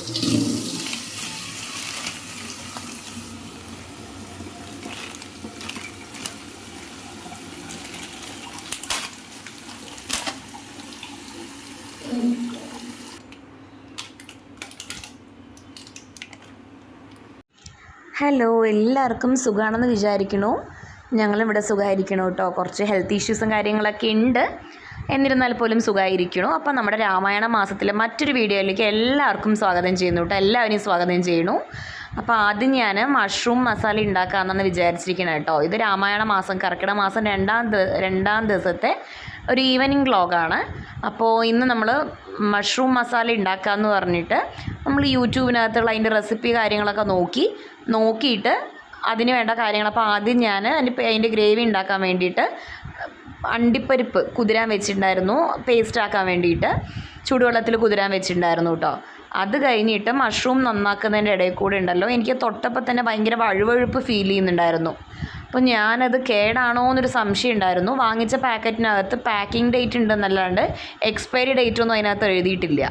Hello എല്ലാവർക്കും സുഖമാണെന്ന് വിചാരിക്കണു ഞങ്ങളിവിടെ സുഖമായിരിക്കണോ കേട്ടോ കുറച്ച് ഹെൽത്ത് ഇഷ്യൂസും കാര്യങ്ങളൊക്കെ ഉണ്ട്. എന്നിരുന്നാൽ പോലും സുഖമായിരിക്കണു അപ്പോൾ നമ്മുടെ രാമായണ മാസത്തിലെ മറ്റൊരു വീഡിയോയിലേക്ക് എല്ലാവർക്കും സ്വാഗതം ചെയ്യുന്നു കേട്ടോ. എല്ലാവരെയും സ്വാഗതം ചെയ്യണു അപ്പോൾ ആദ്യം ഞാൻ മഷ്റൂം മസാല ഉണ്ടാക്കാമെന്നാണ് വിചാരിച്ചിരിക്കുന്നത് കേട്ടോ. ഇത് രാമായണ മാസം കർക്കിടക മാസം രണ്ടാം രണ്ടാം ദിവസത്തെ ഒരു ഈവനിങ് വ്ളോഗാണ് അപ്പോൾ ഇന്ന് നമ്മൾ മഷ്റൂം മസാല ഉണ്ടാക്കാമെന്ന് പറഞ്ഞിട്ട് നമ്മൾ യൂട്യൂബിനകത്തുള്ള അതിന്റെ റെസിപ്പി കാര്യങ്ങളൊക്കെ നോക്കി നോക്കിയിട്ട് അതിന് വേണ്ട കാര്യങ്ങൾ അപ്പോൾ ആദ്യം ഞാൻ അതിന്റെ അതിന്റെ ഗ്രേവി ഉണ്ടാക്കാൻ വേണ്ടിയിട്ട് അണ്ടിപ്പരിപ്പ് കുതിരാൻ വെച്ചിട്ടുണ്ടായിരുന്നു പേസ്റ്റ് ആക്കാൻ വേണ്ടിയിട്ട്. ചൂടുവെള്ളത്തിൽ കുതിരാൻ വെച്ചിട്ടുണ്ടായിരുന്നു കേട്ടോ അത് കഴിഞ്ഞിട്ട് മഷ്റൂം നന്നാക്കുന്നതിന്റെ ഇടയിൽ കൂടെ ഉണ്ടല്ലോ. എനിക്ക് തൊട്ടപ്പോൾ തന്നെ ഭയങ്കര വഴുവഴുപ്പ് ഫീൽ ചെയ്യുന്നുണ്ടായിരുന്നു. അപ്പോൾ ഞാനത് കേടാണോ എന്നൊരു സംശയം ഉണ്ടായിരുന്നു. വാങ്ങിച്ച പാക്കറ്റിനകത്ത് പാക്കിംഗ് ഡേറ്റ് ഉണ്ടെന്നല്ലാണ്ട് എക്സ്പയറി ഡേറ്റ് ഒന്നും അതിനകത്ത് എഴുതിയിട്ടില്ല.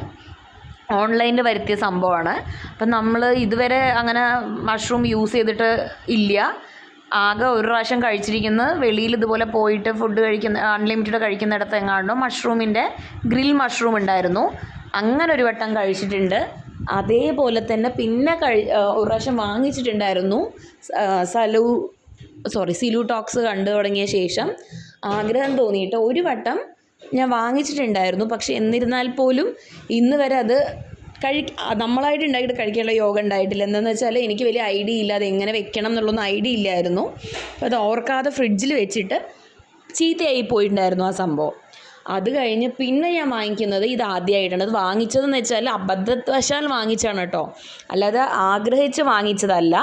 ഓൺലൈനിൽ വരുത്തിയ സംഭവമാണ്. അപ്പം നമ്മൾ ഇതുവരെ അങ്ങനെ മഷ്റൂം യൂസ് ചെയ്തിട്ട് ഇല്ല. ആകെ ഒരു പ്രാവശ്യം കഴിച്ചിരിക്കുന്നത് വെളിയിൽ ഇതുപോലെ പോയിട്ട് ഫുഡ് കഴിക്കുന്ന അൺലിമിറ്റഡ് കഴിക്കുന്നിടത്ത് എങ്ങാണ്ടോ മഷ്റൂമിന്റെ ഗ്രിൽ മഷ്റൂം ഉണ്ടായിരുന്നു. അങ്ങനെ ഒരു വട്ടം കഴിച്ചിട്ടുണ്ട്. അതേപോലെ തന്നെ പിന്നെ കഴി ഒരു പ്രാവശ്യം വാങ്ങിച്ചിട്ടുണ്ടായിരുന്നു. സലൂ സോറി സിലു ടോക്സ് കണ്ടു തുടങ്ങിയ ശേഷം ആഗ്രഹം തോന്നിയിട്ട് ഒരു വട്ടം ഞാൻ വാങ്ങിച്ചിട്ടുണ്ടായിരുന്നു. പക്ഷെ എന്നിരുന്നാൽ പോലും ഇന്ന് വരെ അത് കഴി നമ്മളായിട്ട് ഉണ്ടാക്കിയിട്ട് കഴിക്കാനുള്ള യോഗ ഉണ്ടായിട്ടില്ല. എന്താണെന്ന് വെച്ചാൽ എനിക്ക് വലിയ ഐഡിയ ഇല്ല. അത് എങ്ങനെ വെക്കണം എന്നുള്ളൊന്നും ഐഡിയ ഇല്ലായിരുന്നു. അപ്പോൾ അത് ഓർക്കാതെ ഫ്രിഡ്ജിൽ വെച്ചിട്ട് ചീത്തയായി പോയിട്ടുണ്ടായിരുന്നു ആ സംഭവം. അത് കഴിഞ്ഞ് പിന്നെ ഞാൻ വാങ്ങിക്കുന്നത് ഇത് ആദ്യമായിട്ടാണ് അത് വാങ്ങിച്ചതെന്ന് വെച്ചാൽ അബദ്ധവശാൽ വാങ്ങിച്ചാണ് കേട്ടോ. അല്ലാതെ ആഗ്രഹിച്ച് വാങ്ങിച്ചതല്ല.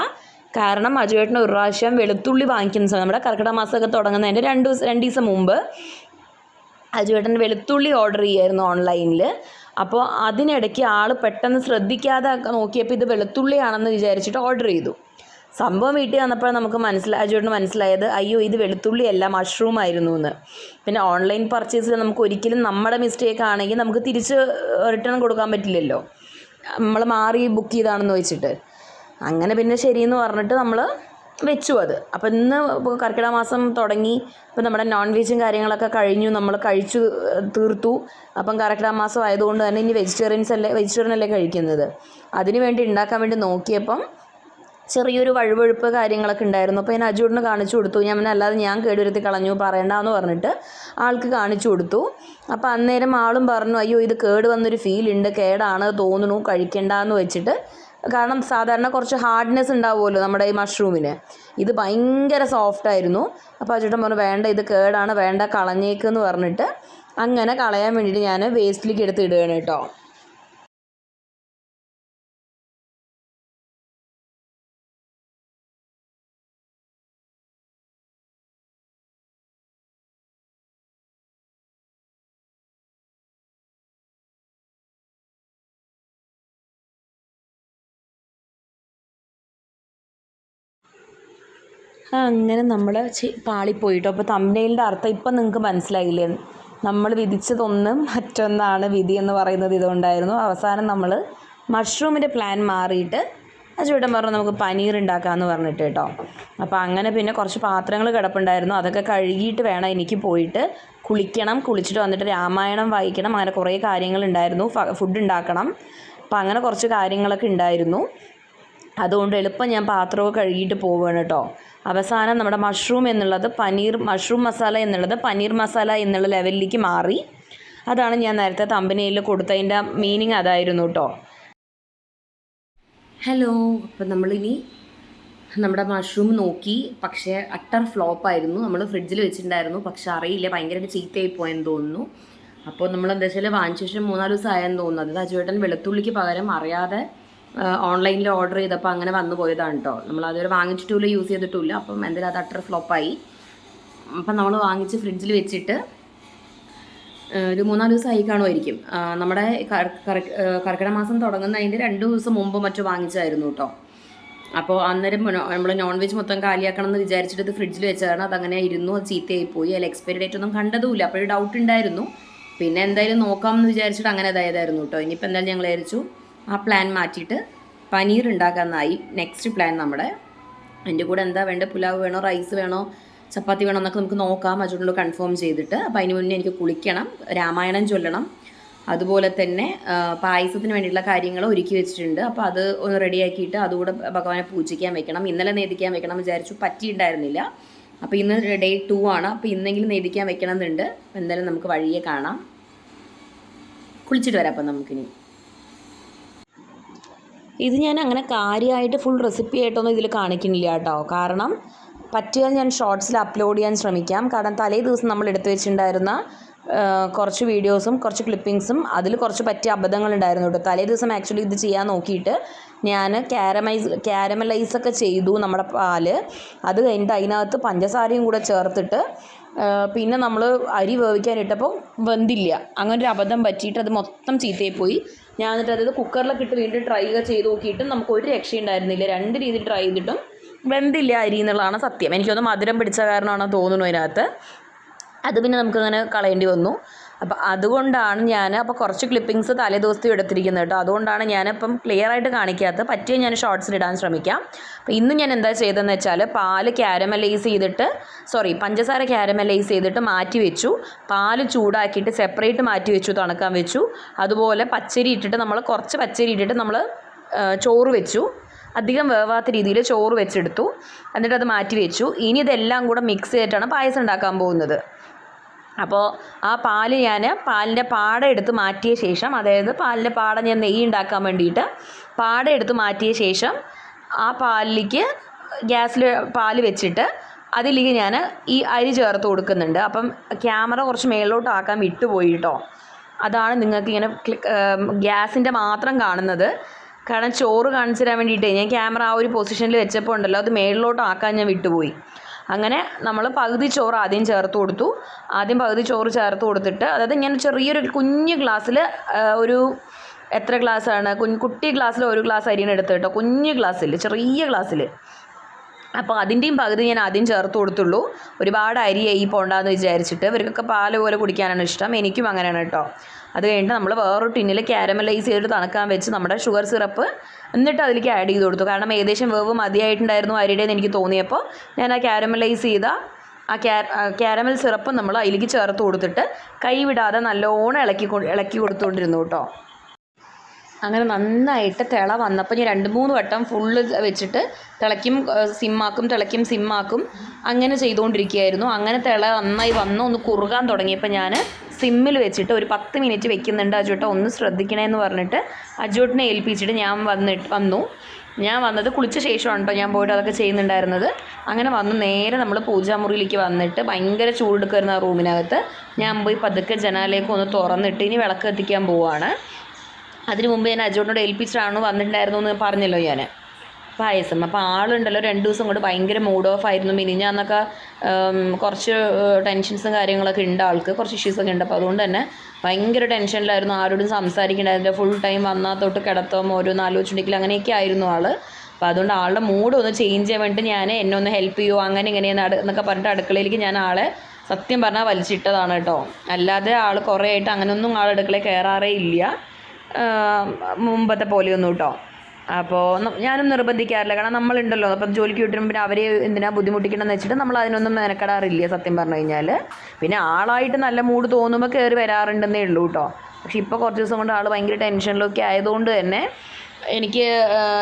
കാരണം അജുവേട്ടന് ഒരു പ്രാവശ്യം വെളുത്തുള്ളി വാങ്ങിക്കുന്ന സമയം നമ്മുടെ കർക്കിടക മാസമൊക്കെ തുടങ്ങുന്നതിന്റെ രണ്ട് ദിവസം രണ്ട് ദിവസം മുമ്പ് അജുവേട്ടൻ വെളുത്തുള്ളി ഓർഡർ ചെയ്യായിരുന്നു ഓൺലൈനിൽ അപ്പോൾ അതിനിടയ്ക്ക് ആൾ പെട്ടെന്ന് ശ്രദ്ധിക്കാതെ നോക്കിയപ്പോൾ ഇത് വെളുത്തുള്ളിയാണെന്ന് വിചാരിച്ചിട്ട് ഓർഡർ ചെയ്തു. സംഭവം വീട്ടിൽ വന്നപ്പോൾ നമുക്ക് മനസ്സിലായ അജുവേട്ടന് മനസ്സിലായത് അയ്യോ ഇത് വെളുത്തുള്ളിയല്ല മഷ്റൂം ആയിരുന്നു എന്ന് പിന്നെ ഓൺലൈൻ പർച്ചേസിൽ നമുക്ക് ഒരിക്കലും നമ്മുടെ മിസ്റ്റേക്ക് ആണെങ്കിൽ നമുക്ക് തിരിച്ച് റിട്ടേൺ കൊടുക്കാൻ പറ്റില്ലല്ലോ. നമ്മൾ മാറി ബുക്ക് ചെയ്താണെന്ന് വെച്ചിട്ട്. അങ്ങനെ പിന്നെ ശരിയെന്ന് പറഞ്ഞിട്ട് നമ്മൾ വെച്ചു അത്. അപ്പം ഇന്ന് കർക്കിടക മാസം തുടങ്ങി. ഇപ്പം നമ്മുടെ നോൺ വെജും കാര്യങ്ങളൊക്കെ കഴിഞ്ഞു. നമ്മൾ കഴിച്ചു തീർത്തു. അപ്പം കർക്കിടക മാസം ആയതുകൊണ്ട് തന്നെ ഇനി വെജിറ്റേറിയൻസ് അല്ലേ വെജിറ്റേറിയൻ അല്ലേ കഴിക്കുന്നത്. അതിന് വേണ്ടി ഉണ്ടാക്കാൻ വേണ്ടി നോക്കിയപ്പം ചെറിയൊരു വഴുവഴുപ്പ് കാര്യങ്ങളൊക്കെ ഉണ്ടായിരുന്നു. അപ്പോൾ ഞാൻ അജുവിന് കാണിച്ചു കൊടുത്തു. ഞാൻ പിന്നെ അല്ലാതെ ഞാൻ കേടുവരുത്തി കളഞ്ഞു പറയണ്ടെന്ന് പറഞ്ഞിട്ട് ആൾക്ക് കാണിച്ചു കൊടുത്തു. അപ്പോൾ അന്നേരം ആളും പറഞ്ഞു അയ്യോ ഇത് കേട് വന്നൊരു ഫീൽ ഉണ്ട്. കേടാണ് തോന്നുന്നു. കഴിക്കണ്ടെന്ന് വെച്ചിട്ട് കാരണം സാധാരണ കുറച്ച് ഹാർഡ്നെസ് ഉണ്ടാവുമല്ലോ നമ്മുടെ ഈ മഷ്റൂമിന് ഇത് ഭയങ്കര സോഫ്റ്റ് ആയിരുന്നു. അപ്പോൾ അജുട്ടൻ പറഞ്ഞു വേണ്ട ഇത് കേടാണ് വേണ്ട കളഞ്ഞേക്കെന്ന് പറഞ്ഞിട്ട് അങ്ങനെ കളയാൻ വേണ്ടിയിട്ട് ഞാൻ വേസ്റ്റിലേക്ക് എടുത്ത് ഇടുകയാണ് കേട്ടോ. അങ്ങനെ നമ്മൾ പാളിപ്പോയിട്ടോ. അപ്പോൾ തമ്പനയിലിന്റെ അർത്ഥം ഇപ്പം നിങ്ങൾക്ക് മനസ്സിലായില്ലേ? നമ്മൾ വിധിച്ചതൊന്ന് മറ്റൊന്നാണ് വിധി എന്ന് പറയുന്നത് ഇതുകൊണ്ടായിരുന്നു. അവസാനം നമ്മൾ മഷ്റൂമിന്റെ പ്ലാൻ മാറിയിട്ട് അച്ചുവേട്ടൻ പറഞ്ഞു നമുക്ക് പനീർ ഉണ്ടാക്കാമെന്ന് പറഞ്ഞിട്ട് കേട്ടോ. അപ്പോൾ അങ്ങനെ പിന്നെ കുറച്ച് പാത്രങ്ങൾ കിടപ്പുണ്ടായിരുന്നു. അതൊക്കെ കഴുകിയിട്ട് വേണം എനിക്ക് പോയിട്ട് കുളിക്കണം. കുളിച്ചിട്ട് വന്നിട്ട് രാമായണം വായിക്കണം. അങ്ങനെ കുറേ കാര്യങ്ങളുണ്ടായിരുന്നു ഫുഡ് ഉണ്ടാക്കണം. അപ്പോൾ അങ്ങനെ കുറച്ച് കാര്യങ്ങളൊക്കെ ഉണ്ടായിരുന്നു. അതുകൊണ്ട് എളുപ്പം ഞാൻ പാത്രമൊക്കെ കഴുകിയിട്ട് പോവുകയാണ് കേട്ടോ. അവസാനം നമ്മുടെ മഷ്റൂം എന്നുള്ളത് പനീർ മഷ്റൂം മസാല എന്നുള്ളത് പനീർ മസാല എന്നുള്ള ലെവലിലേക്ക് മാറി. അതാണ് ഞാൻ നേരത്തെ തമ്പനയിൽ കൊടുത്തതിന്റെ മീനിങ് അതായിരുന്നു കേട്ടോ. ഹലോ അപ്പം നമ്മളിനി നമ്മുടെ മഷ്റൂം നോക്കി. പക്ഷേ അട്ടർ ഫ്ലോപ്പായിരുന്നു നമ്മൾ ഫ്രിഡ്ജിൽ വെച്ചിട്ടുണ്ടായിരുന്നു. പക്ഷെ അറിയില്ല. ഭയങ്കരമായിട്ട് ചീത്തയായി പോയെന്ന് തോന്നുന്നു. അപ്പോൾ നമ്മൾ എന്താ വെച്ചാൽ വാങ്ങിച്ച ശേഷം മൂന്നാൽ ദിവസം ആയെന്ന് തോന്നുന്നു. അത് അജുവേട്ടൻ വെളുത്തുള്ളിക്ക് പകരം അറിയാതെ ഓൺലൈനിൽ ഓർഡർ ചെയ്തപ്പോൾ അങ്ങനെ വന്നു പോയതാണ് കേട്ടോ നമ്മൾ അതുവരെ വാങ്ങിച്ചിട്ടുമില്ല യൂസ് ചെയ്തിട്ടുമില്ല അപ്പം എന്തായാലും അത് അത്ര ഫ്ലോപ്പായി അപ്പം നമ്മൾ വാങ്ങിച്ച് ഫ്രിഡ്ജിൽ വെച്ചിട്ട് ഒരു മൂന്നാൽ ദിവസം ആയി കാണുമായിരിക്കും നമ്മുടെ കർ- കർ- കർക്കിടക മാസം തുടങ്ങുന്നതിന്റെ രണ്ട് ദിവസം മുമ്പ് മറ്റോ വാങ്ങിച്ചായിരുന്നു കേട്ടോ അപ്പോൾ അന്നേരം നമ്മൾ നോൺ വെജ് മൊത്തം കാലിയാക്കണം എന്ന് വിചാരിച്ചിട്ട് ഇത് ഫ്രിഡ്ജിൽ വെച്ചതാണ്. അതങ്ങനെ ഇരുന്നു അത് ചീത്തയായി പോയി അതിൽ എക്സ്പയറി ഡേറ്റ് ഒന്നും കണ്ടതുമില്ല. അപ്പോഴൊരു ഡൗട്ട് ഉണ്ടായിരുന്നു. പിന്നെ എന്തായാലും നോക്കാം എന്ന് വിചാരിച്ചിട്ട് അങ്ങനെ അതായതായിരുന്നു കേട്ടോ ഇനിയിപ്പോൾ എന്തായാലും ഞങ്ങൾ വിചാരിച്ചു ആ പ്ലാൻ മാറ്റിയിട്ട് പനീർ ഉണ്ടാക്കാമെന്നായി നെക്സ്റ്റ് പ്ലാൻ നമ്മുടെ. അതിന്റെ കൂടെ എന്താ വേണ്ടത് പുലാവ് വേണോ? റൈസ് വേണോ? ചപ്പാത്തി വേണോ എന്നൊക്കെ നമുക്ക് നോക്കാം. അജുണ്ണോട് കൺഫേം ചെയ്തിട്ട്. അപ്പോൾ അതിന് മുന്നേ എനിക്ക് കുളിക്കണം. രാമായണം ചൊല്ലണം. അതുപോലെ തന്നെ പായസത്തിന് വേണ്ടിയിട്ടുള്ള കാര്യങ്ങൾ ഒരുക്കി വെച്ചിട്ടുണ്ട്. അപ്പോൾ അത് ഒന്ന് റെഡിയാക്കിയിട്ട് അതുകൂടെ ഭഗവാനെ പൂജിക്കാൻ വെക്കണം. ഇന്നലെ നേദിക്കാൻ വെക്കണം വിചാരിച്ചു. പറ്റിയിട്ടുണ്ടായിരുന്നില്ല അപ്പോൾ ഇന്ന് ഡേ ടു ആണ്. അപ്പോൾ ഇന്നെങ്കിലും നേദിക്കാൻ വെക്കണം എന്നുണ്ട് എന്തായാലും നമുക്ക് വഴിയെ കാണാം. കുളിച്ചിട്ട് വരാം അപ്പം നമുക്കിനി. ഇത് ഞാൻ അങ്ങനെ കാര്യമായിട്ട് ഫുൾ റെസിപ്പി ആയിട്ടൊന്നും ഇതിൽ കാണിക്കുന്നില്ല കേട്ടോ. കാരണം പറ്റിയാൽ ഞാൻ ഷോർട്സിൽ അപ്ലോഡ് ചെയ്യാൻ ശ്രമിക്കാം. കാരണം തലേ ദിവസം നമ്മൾ എടുത്തു വെച്ചിട്ടുണ്ടായിരുന്ന കുറച്ച് വീഡിയോസും കുറച്ച് ക്ലിപ്പിങ്സും അതിൽ കുറച്ച് പറ്റിയ അബദ്ധങ്ങളുണ്ടായിരുന്നു കേട്ടോ. തലേ ദിവസം ആക്ച്വലി ഇത് ചെയ്യാൻ നോക്കിയിട്ട് ഞാൻ ക്യാരമൈസ് ക്യാരമലൈസ് ഒക്കെ ചെയ്തു നമ്മുടെ പാൽ. അത് കഴിഞ്ഞിട്ട് അതിനകത്ത് പഞ്ചസാരയും കൂടെ ചേർത്തിട്ട് പിന്നെ നമ്മൾ അരി വേവിക്കാനിട്ടപ്പോൾ വെന്തില്ല. അങ്ങനെ ഒരു അബദ്ധം പറ്റിയിട്ട് അത് മൊത്തം ചീത്തയായി പോയി. ഞാൻ എന്നിട്ട് അതായത് കുക്കറിലൊക്കെ ഇട്ട് വീണ്ടും ട്രൈ ഒക്കെ ചെയ്ത് നോക്കിയിട്ടും നമുക്ക് ഒരു രക്ഷയുണ്ടായിരുന്നില്ല. രണ്ട് രീതിയിൽ ട്രൈ ചെയ്തിട്ടും വെന്തില്ല അരി എന്നുള്ളതാണ് സത്യം. എനിക്കൊന്ന് മധുരം പിടിച്ച കാരണമാണ് തോന്നുന്നു അതിനകത്ത്. അത് പിന്നെ നമുക്കങ്ങനെ കളയേണ്ടി വന്നു. അപ്പോൾ അതുകൊണ്ടാണ് ഞാൻ അപ്പോൾ കുറച്ച് ക്ലിപ്പിങ്സ് തലേ ദിവസത്തെ എടുത്തിരിക്കുന്നത് കേട്ടോ. അതുകൊണ്ടാണ് ഞാനിപ്പം ക്ലിയർ ആയിട്ട് കാണിക്കാത്തത്. പറ്റിയ ഞാൻ ഷോർട്സിൽ ഇടാൻ ശ്രമിക്കാം. അപ്പോൾ ഇന്ന് ഞാൻ എന്താ ചെയ്തതെന്ന് വെച്ചാൽ പാൽ ക്യാരമലൈസ് ചെയ്തിട്ട് സോറി പഞ്ചസാര ക്യാരമലൈസ് ചെയ്തിട്ട് മാറ്റി വെച്ചു. പാൽ ചൂടാക്കിയിട്ട് സെപ്പറേറ്റ് മാറ്റി വെച്ചു തണുക്കാൻ വെച്ചു. അതുപോലെ പച്ചരി ഇട്ടിട്ട് നമ്മൾ കുറച്ച് പച്ചരി ഇട്ടിട്ട് നമ്മൾ ചോറ് വെച്ചു. അധികം വേവാത്ത രീതിയിൽ ചോറ് വെച്ചെടുത്തു. എന്നിട്ട് അത് മാറ്റി വെച്ചു. ഇനി ഇതെല്ലാം കൂടെ മിക്സ് ചെയ്തിട്ടാണ് പായസം ഉണ്ടാക്കാൻ പോകുന്നത്. അപ്പോൾ ആ പാൽ ഞാൻ പാലിന്റെ പാട എടുത്ത് മാറ്റിയ ശേഷം അതായത് പാലിന്റെ പാട ഞാൻ നെയ്യ് ഉണ്ടാക്കാൻ വേണ്ടിയിട്ട് പാട എടുത്ത് മാറ്റിയ ശേഷം ആ പാലിലേക്ക് ഗ്യാസിൽ പാൽ വെച്ചിട്ട് അതിലേക്ക് ഞാൻ ഈ അരി ചേർത്ത് കൊടുക്കുന്നുണ്ട്. അപ്പം ക്യാമറ കുറച്ച് മേളിലോട്ട് ആക്കാൻ വിട്ടുപോയി കേട്ടോ അതാണ് നിങ്ങൾക്ക് ഇങ്ങനെ ഗ്യാസിന്റെ മാത്രം കാണുന്നത്. കാരണം ചോറ് കാണിച്ചു തരാൻ വേണ്ടിയിട്ട് ഞാൻ ക്യാമറ ആ ഒരു പൊസിഷനിൽ വെച്ചപ്പോൾ ഉണ്ടല്ലോ അത് മേളിലോട്ട് ആക്കാൻ ഞാൻ വിട്ടുപോയി. അങ്ങനെ നമ്മൾ പകുതി ചോറ് ആദ്യം ചേർത്ത് കൊടുത്തു. ആദ്യം പകുതി ചോറ് ചേർത്ത് കൊടുത്തിട്ട് അതായത് ഞാൻ ചെറിയൊരു കുഞ്ഞ് ഗ്ലാസ്സിൽ ഒരു എത്ര ഗ്ലാസ്സാണ്? കുഞ്ഞ് കുട്ടി ഗ്ലാസ്സിൽ ഒരു ഗ്ലാസ് അരിയാണ് എടുത്ത് കേട്ടോ കുഞ്ഞ് ഗ്ലാസ്സിൽ ചെറിയ ഗ്ലാസ്സിൽ. അപ്പോൾ അതിന്റെയും പകുതി ഞാൻ ആദ്യം ചേർത്ത് കൊടുത്തുള്ളൂ. ഒരുപാട് അരി ഈ പോണ്ടെന്ന് വിചാരിച്ചിട്ട്. ഇവർക്കൊക്കെ പാൽ പോലെ കുടിക്കാനാണ് ഇഷ്ടം. എനിക്കും അങ്ങനെയാണ് കേട്ടോ. അത് കഴിഞ്ഞിട്ട് നമ്മൾ വേറൊരു ടിന്നിൽ ക്യാരമലൈസ് ചെയ്തിട്ട് തണുക്കാൻ വെച്ച് നമ്മുടെ ഷുഗർ സിറപ്പ് എന്നിട്ട് അതിലേക്ക് ആഡ് ചെയ്ത് കൊടുത്തു. കാരണം ഏകദേശം വേവ് മതിയായിട്ടുണ്ടായിരുന്നു അരിയുടെ എന്ന് എനിക്ക് തോന്നിയപ്പോൾ ഞാൻ ആ ക്യാരമലൈസ് ചെയ്ത ആ ക്യാ ക്യാരമൽ സിറപ്പ് നമ്മൾ അതിലേക്ക് ചേർത്ത് കൊടുത്തിട്ട് കൈവിടാതെ നല്ലോണം ഇളക്കി ഇളക്കി കൊടുത്തുകൊണ്ടിരുന്നു കേട്ടോ. അങ്ങനെ നന്നായിട്ട് തിള വന്നപ്പോൾ ഞാൻ രണ്ട് മൂന്ന് വട്ടം ഫുള്ള് വെച്ചിട്ട് തിളയ്ക്കും സിമ്മാക്കും തിളയ്ക്കും സിമ്മാക്കും അങ്ങനെ ചെയ്തുകൊണ്ടിരിക്കുകയായിരുന്നു അങ്ങനെ തിള നന്നായി വന്ന്. ഒന്ന് കുറുകാൻ തുടങ്ങിയപ്പോൾ ഞാൻ സിമ്മിൽ വെച്ചിട്ട് ഒരു പത്ത് മിനിറ്റ് വെക്കുന്നുണ്ട് അജോട്ട ഒന്ന് ശ്രദ്ധിക്കണേന്ന് പറഞ്ഞിട്ട് അജോട്ടിനെ ഏൽപ്പിച്ചിട്ട് ഞാൻ വന്നിട്ട് വന്നു. ഞാൻ വന്നത് കുളിച്ച ശേഷമാണ് കേട്ടോ ഞാൻ പോയിട്ട് അതൊക്കെ ചെയ്യുന്നുണ്ടായിരുന്നത്. അങ്ങനെ വന്ന്. നേരെ നമ്മൾ പൂജാമുറിയിലേക്ക് വന്നിട്ട് ഭയങ്കര ചൂടെടുക്കുന്ന ആ റൂമിനകത്ത് ഞാൻ പോയി പതുക്കെ ജനാലേക്ക് ഒന്ന് തുറന്നിട്ട് ഇനി വിളക്ക് കത്തിക്കാൻ പോവുകയാണ് അതിന് മുമ്പ് ഞാൻ അജോണിനോട് ഏൽപ്പിച്ചിട്ടാണ് വന്നിട്ടുണ്ടായിരുന്നു എന്ന് പറഞ്ഞല്ലോ ഞാൻ. പായസം അപ്പോൾ ആളുണ്ടല്ലോ രണ്ട് ദിവസം കൊണ്ട് ഭയങ്കര മൂഡ് ഓഫ് ആയിരുന്നു. മിനിഞ്ഞാന്നൊക്കെ കുറച്ച് ടെൻഷൻസും കാര്യങ്ങളൊക്കെ ഉണ്ട് ആൾക്ക് കുറച്ച് ഇഷ്യൂസൊക്കെ ഉണ്ട്. അപ്പോൾ അതുകൊണ്ട് തന്നെ ഭയങ്കര ടെൻഷനിലായിരുന്നു ആരോടും സംസാരിക്കേണ്ടായിരുന്നില്ല. ഫുൾ ടൈം വന്നാൽ തൊട്ട് കിടത്തം ഓരോന്ന് ആലോചിച്ചിട്ടുണ്ടെങ്കിൽ അങ്ങനെയൊക്കെ ആയിരുന്നു ആൾ അപ്പോൾ അതുകൊണ്ട് ആളുടെ മൂഡ് ഒന്ന് ചേഞ്ച് ചെയ്യാൻ വേണ്ടിയിട്ട് ഞാൻ എന്നെ ഒന്ന് ഹെൽപ്പ് ചെയ്യുമോ അങ്ങനെ ഇങ്ങനെയെന്ന് എന്നൊക്കെ പറഞ്ഞിട്ട് അടുക്കളയിലേക്ക് ഞാൻ ആളെ സത്യം പറഞ്ഞാൽ വലിച്ചിട്ടതാണ് കേട്ടോ. അല്ലാതെ ആൾ കുറേ ആയിട്ട് അങ്ങനെയൊന്നും ആൾ അടുക്കളയിൽ കയറാറേ ഇല്ല. മുമ്പത്തെ പോലെയൊന്നും കേട്ടോ അപ്പോൾ ഞാനും നിർബന്ധിക്കാറില്ല. കാരണം നമ്മളുണ്ടല്ലോ. അപ്പം ജോലിക്ക് വിട്ടിട്ട് പിന്നെ അവരെ എന്തിനാ ബുദ്ധിമുട്ടിക്കണമെന്ന് വെച്ചിട്ട് നമ്മൾ അതിനൊന്നും മെനക്കെടാറില്ല സത്യം പറഞ്ഞു കഴിഞ്ഞാൽ പിന്നെ ആളായിട്ട് നല്ല മൂഡ് തോന്നുമ്പോൾ കയറി വരാറുണ്ടെന്നേ ഉള്ളൂ കേട്ടോ പക്ഷെ ഇപ്പോൾ കുറച്ച് ദിവസം കൊണ്ട് ആൾ ഭയങ്കര ടെൻഷനിലൊക്കെ ആയതുകൊണ്ട് തന്നെ എനിക്ക്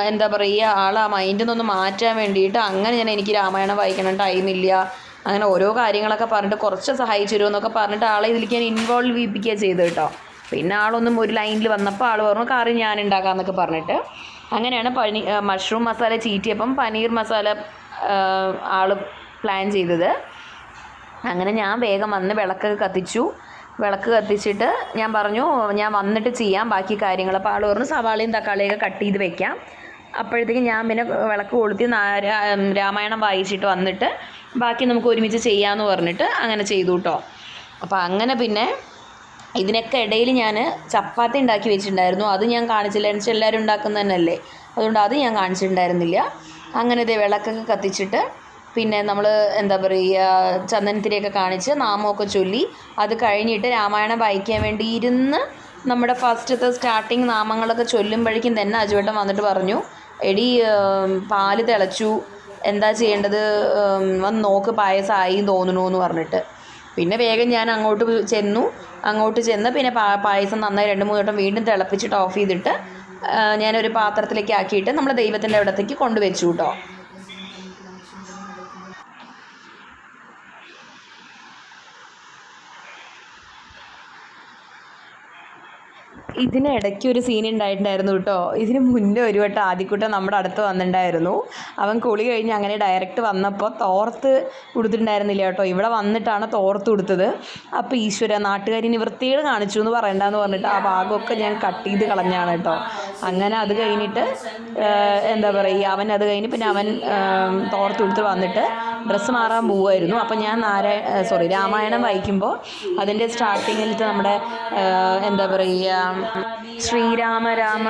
എന്താ പറയുക ആൾ ആ മൈൻഡിൽ നിന്നൊന്ന് മാറ്റാൻ വേണ്ടിയിട്ട് അങ്ങനെ ഞാൻ എനിക്ക് രാമായണം വായിക്കണം ടൈമില്ല അങ്ങനെ ഓരോ കാര്യങ്ങളൊക്കെ പറഞ്ഞിട്ട് കുറച്ച് സഹായിച്ചു തരുമെന്നൊക്കെ പറഞ്ഞിട്ട് ആളെ ഇതിലേക്ക് ഞാൻ ഇൻവോൾവ് ചെയ്യിപ്പിക്കുക ചെയ്തു കേട്ടോ പിന്നെ ആളൊന്നും ഒരു ലൈനിൽ വന്നപ്പോൾ ആൾ പറഞ്ഞു കറി ഞാൻ ഉണ്ടാക്കാമെന്നൊക്കെ പറഞ്ഞിട്ട്. അങ്ങനെയാണ് പനി മഷ്റൂം മസാല ചീറ്റിയപ്പം പനീർ മസാല ആൾ പ്ലാൻ ചെയ്തത്. അങ്ങനെ ഞാൻ വേഗം വന്ന് വിളക്കൊക്കെ കത്തിച്ചു. വിളക്ക് കത്തിച്ചിട്ട് ഞാൻ പറഞ്ഞു ഞാൻ വന്നിട്ട് ചെയ്യാം ബാക്കി കാര്യങ്ങൾ അപ്പോൾ ആൾ പറഞ്ഞു സവാളയും തക്കാളിയൊക്കെ കട്ട് ചെയ്ത് വെക്കാം. അപ്പോഴത്തേക്കും ഞാൻ പിന്നെ വിളക്ക് കൊളുത്തി രാമായണം വായിച്ചിട്ട് വന്നിട്ട് ബാക്കി നമുക്ക് ഒരുമിച്ച് ചെയ്യാമെന്ന് പറഞ്ഞിട്ട് അങ്ങനെ ചെയ്തു കേട്ടോ അപ്പോൾ അങ്ങനെ പിന്നെ ഇതിനൊക്കെ ഇടയിൽ ഞാൻ ചപ്പാത്തി ഉണ്ടാക്കി വെച്ചിട്ടുണ്ടായിരുന്നു. അത് ഞാൻ കാണിച്ചില്ല. എന്ന് വെച്ചാൽ എല്ലാവരും ഉണ്ടാക്കുന്നത് തന്നെയല്ലേ? അതുകൊണ്ട് അത് ഞാൻ കാണിച്ചിട്ടുണ്ടായിരുന്നില്ല. അങ്ങനെ ഇതേ വിളക്കൊക്കെ കത്തിച്ചിട്ട് പിന്നെ നമ്മൾ എന്താ പറയുക ചന്ദനത്തിരിയൊക്കെ കാണിച്ച് നാമമൊക്കെ ചൊല്ലി അത് കഴിഞ്ഞിട്ട് രാമായണം വായിക്കാൻ വേണ്ടി ഇരുന്ന് നമ്മുടെ ഫസ്റ്റത്തെ സ്റ്റാർട്ടിങ് നാമങ്ങളൊക്കെ ചൊല്ലുമ്പോഴേക്കും തന്നെ അജുവേട്ടൻ വന്നിട്ട് പറഞ്ഞു എടി പാൽ തിളച്ചു. എന്താ ചെയ്യേണ്ടത്? വന്ന് നോക്ക് പായസമായി തോന്നണു എന്ന് പറഞ്ഞിട്ട്. പിന്നെ വേഗം ഞാൻ അങ്ങോട്ട് ചെന്നു. അങ്ങോട്ട് ചെന്ന് പിന്നെ പായസം നന്നായി രണ്ട് മൂന്ന് വട്ടം വീണ്ടും തിളപ്പിച്ചിട്ട് ഓഫ് ചെയ്തിട്ട് ഞാനൊരു പാത്രത്തിലേക്ക് ആക്കിയിട്ട് നമ്മൾ ദൈവത്തിന്റെ അവിടത്തേക്ക് കൊണ്ടുവച്ചു കേട്ടോ ഇതിനിടയ്ക്ക് ഒരു സീൻ ഉണ്ടായിട്ടുണ്ടായിരുന്നു കേട്ടോ. ഇതിന് മുന്നേ ഒരു വട്ടം ആദ്യക്കൂട്ടം നമ്മുടെ അടുത്ത് വന്നിട്ടുണ്ടായിരുന്നു. അവൻ കുളി കഴിഞ്ഞ് അങ്ങനെ ഡയറക്റ്റ് വന്നപ്പോൾ തോർത്ത് ഉടുത്തിട്ടുണ്ടായിരുന്നില്ല കേട്ടോ. ഇവിടെ വന്നിട്ടാണ് തോർത്ത് ഉടുത്തത്. അപ്പോൾ ഈശ്വര നാട്ടുകാരി വൃത്തികൾ കാണിച്ചു എന്ന് പറയണ്ടെന്ന് പറഞ്ഞിട്ട് ആ ഭാഗമൊക്കെ ഞാൻ കട്ട് ചെയ്ത് കളഞ്ഞാണ് കേട്ടോ. അങ്ങനെ അത് കഴിഞ്ഞിട്ട് എന്താ പറയുക അവൻ അത് കഴിഞ്ഞ് പിന്നെ അവൻ തോർത്ത് ഉടുത്ത് വന്നിട്ട് ഡ്രസ്സ് മാറാൻ പോവുമായിരുന്നു അപ്പോൾ ഞാൻ നാരായ സോറി രാമായണം വായിക്കുമ്പോൾ അതിന്റെ സ്റ്റാർട്ടിങ്ങിലത്തെ നമ്മുടെ എന്താ പറയുക ശ്രീരാമ രാമ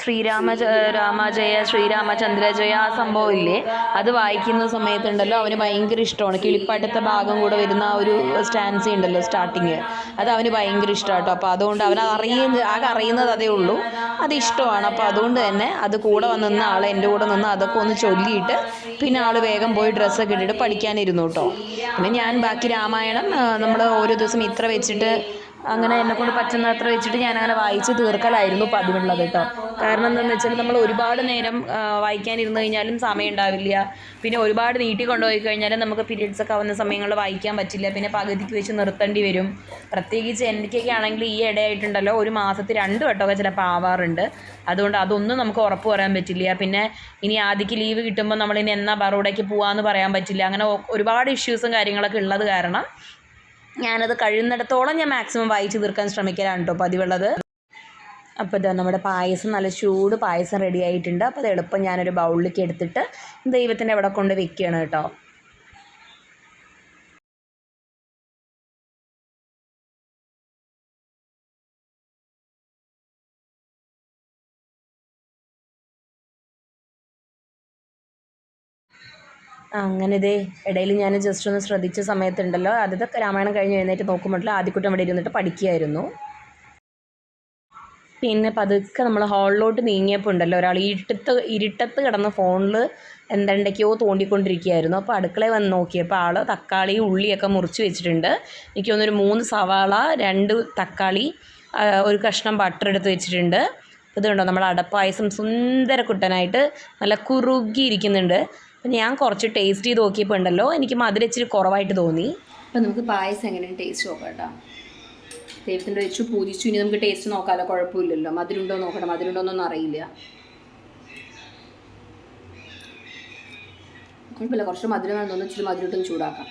ശ്രീരാമ രാമ ജയ ശ്രീരാമചന്ദ്ര ജയ ആ സംഭവം ഇല്ലേ? അത് വായിക്കുന്ന സമയത്തുണ്ടല്ലോ അവന് ഭയങ്കര ഇഷ്ടമാണ്. കിളിപ്പാട്ടത്തെ ഭാഗം കൂടെ വരുന്ന ആ ഒരു സ്റ്റാൻസി ഉണ്ടല്ലോ സ്റ്റാർട്ടിങ് അത് അവന് ഭയങ്കര ഇഷ്ടമാണ് അപ്പോൾ അതുകൊണ്ട് അവൻ അറിയുന്ന ആകെ അറിയുന്നത് അതേ ഉള്ളൂ. അത് ഇഷ്ടമാണ്. അപ്പോൾ അതുകൊണ്ട് തന്നെ അത് കൂടെ വന്ന് നിന്ന ആൾ എന്റെ കൂടെ നിന്ന് അതൊക്കെ ഒന്ന് ചൊല്ലിയിട്ട് പിന്നെ ആൾ വേഗം പോയി ഡ്രസ്സൊക്കെ ഇട്ടിട്ട് പഠിക്കാനിരുന്നു കേട്ടോ. പിന്നെ ഞാൻ ബാക്കി രാമായണം നമ്മൾ ഓരോ ദിവസം ഇത്ര വെച്ചിട്ട് അങ്ങനെ എന്നെ കൊണ്ട് പറ്റുന്ന അത്ര വെച്ചിട്ട് ഞാൻ അങ്ങനെ വായിച്ച് തീർക്കലായിരുന്നു പതിവുള്ളത് കേട്ടോ. കാരണം എന്താണെന്ന് വെച്ചാൽ നമ്മൾ ഒരുപാട് നേരം വായിക്കാനിരുന്ന് കഴിഞ്ഞാലും സമയം ഉണ്ടാവില്ല. പിന്നെ ഒരുപാട് നീട്ടി കൊണ്ടുപോയി കഴിഞ്ഞാലും നമുക്ക് പീരീഡ്സ് ഒക്കെ ആവുന്ന സമയങ്ങളിൽ വായിക്കാൻ പറ്റില്ല. പിന്നെ പകുതിക്ക് വെച്ച് നിർത്തേണ്ടി വരും. പ്രത്യേകിച്ച് എനിക്കൊക്കെ ആണെങ്കിൽ ഈ ഇടയായിട്ടുണ്ടല്ലോ ഒരു മാസത്തിൽ രണ്ട് വട്ടമൊക്കെ ചിലപ്പോൾ ആവാറുണ്ട്. അതുകൊണ്ട് അതൊന്നും നമുക്ക് ഉറപ്പ് പറയാൻ പറ്റില്ല. പിന്നെ ഇനി ആദ്യക്ക് ലീവ് കിട്ടുമ്പോൾ നമ്മളിനി എന്നാ ബറോഡയ്ക്ക് പോകാമെന്ന് പറയാൻ പറ്റില്ല. അങ്ങനെ ഒരുപാട് ഇഷ്യൂസും കാര്യങ്ങളൊക്കെ ഉള്ളത് കാരണം ഞാനത് കഴിയുന്നിടത്തോളം ഞാൻ മാക്സിമം വായിച്ച് തീർക്കാൻ ശ്രമിക്കലാണ് കേട്ടോ പതിവുള്ളത്. അപ്പോൾ ഇതാ നമ്മുടെ പായസം നല്ല ചൂട് പായസം റെഡി ആയിട്ടുണ്ട്. അപ്പോൾ അത് എളുപ്പം ഞാനൊരു ബൗളിലേക്ക് എടുത്തിട്ട് ദൈവത്തിന്റെ അവിടെ കൊണ്ട് വെക്കുകയാണ് കേട്ടോ അങ്ങനെ ഇതേ ഇടയിൽ ഞാൻ ജസ്റ്റ് ഒന്ന് ശ്രദ്ധിച്ച സമയത്തുണ്ടല്ലോ. ആദ്യത്തെ രാമായണം കഴിഞ്ഞ് എഴുന്നേറ്റ് നോക്കുമ്പോഴല്ലോ ആദ്യക്കുട്ടം ഇവിടെ ഇരുന്നിട്ട് പഠിക്കുകയായിരുന്നു. പിന്നെ പതുക്കെ നമ്മൾ ഹാളിലോട്ട് നീങ്ങിയപ്പോൾ ഉണ്ടല്ലോ ഒരാൾ ഇരുട്ടത്ത് ഇരുട്ടത്ത് കിടന്ന ഫോണിൽ എന്തെണ്ടൊക്കെയോ തോണ്ടിക്കൊണ്ടിരിക്കുകയായിരുന്നു. അപ്പോൾ അടുക്കളയിൽ വന്ന് നോക്കിയപ്പോൾ ആൾ തക്കാളി ഉള്ളിയൊക്കെ മുറിച്ച് വെച്ചിട്ടുണ്ട്. എനിക്ക് തോന്നുന്നൊരു മൂന്ന് സവാള രണ്ട് തക്കാളി ഒരു കഷ്ണം ബട്ടർ എടുത്ത് വെച്ചിട്ടുണ്ട്. ഇതുണ്ടോ നമ്മൾ അടപ്പായസം സുന്ദര കുട്ടനായിട്ട് നല്ല കുറുകിയിരിക്കുന്നുണ്ട്. അപ്പം ഞാൻ കുറച്ച് ടേസ്റ്റ് ചെയ്ത് നോക്കിയപ്പോൾ ഉണ്ടല്ലോ എനിക്ക് മധുരം ഇച്ചിരി കുറവായിട്ട് തോന്നി. അപ്പം നമുക്ക് പായസം എങ്ങനെയാണ് ടേസ്റ്റ് നോക്കാം കേട്ടോ. ദൈവത്തിന്റെ വെച്ച് പൂജിച്ചു. ഇനി നമുക്ക് ടേസ്റ്റ് നോക്കാമല്ലോ കുഴപ്പമില്ലല്ലോ. മധുരമുണ്ടോ നോക്കണം മധുരമുണ്ടോ എന്നൊന്നും അറിയില്ല. കുഴപ്പമില്ല. കുറച്ച് മധുരം വേണം. തോന്നുന്നു ഇച്ചിരി മധുരം ഇട്ടൊന്ന് ചൂടാക്കാം.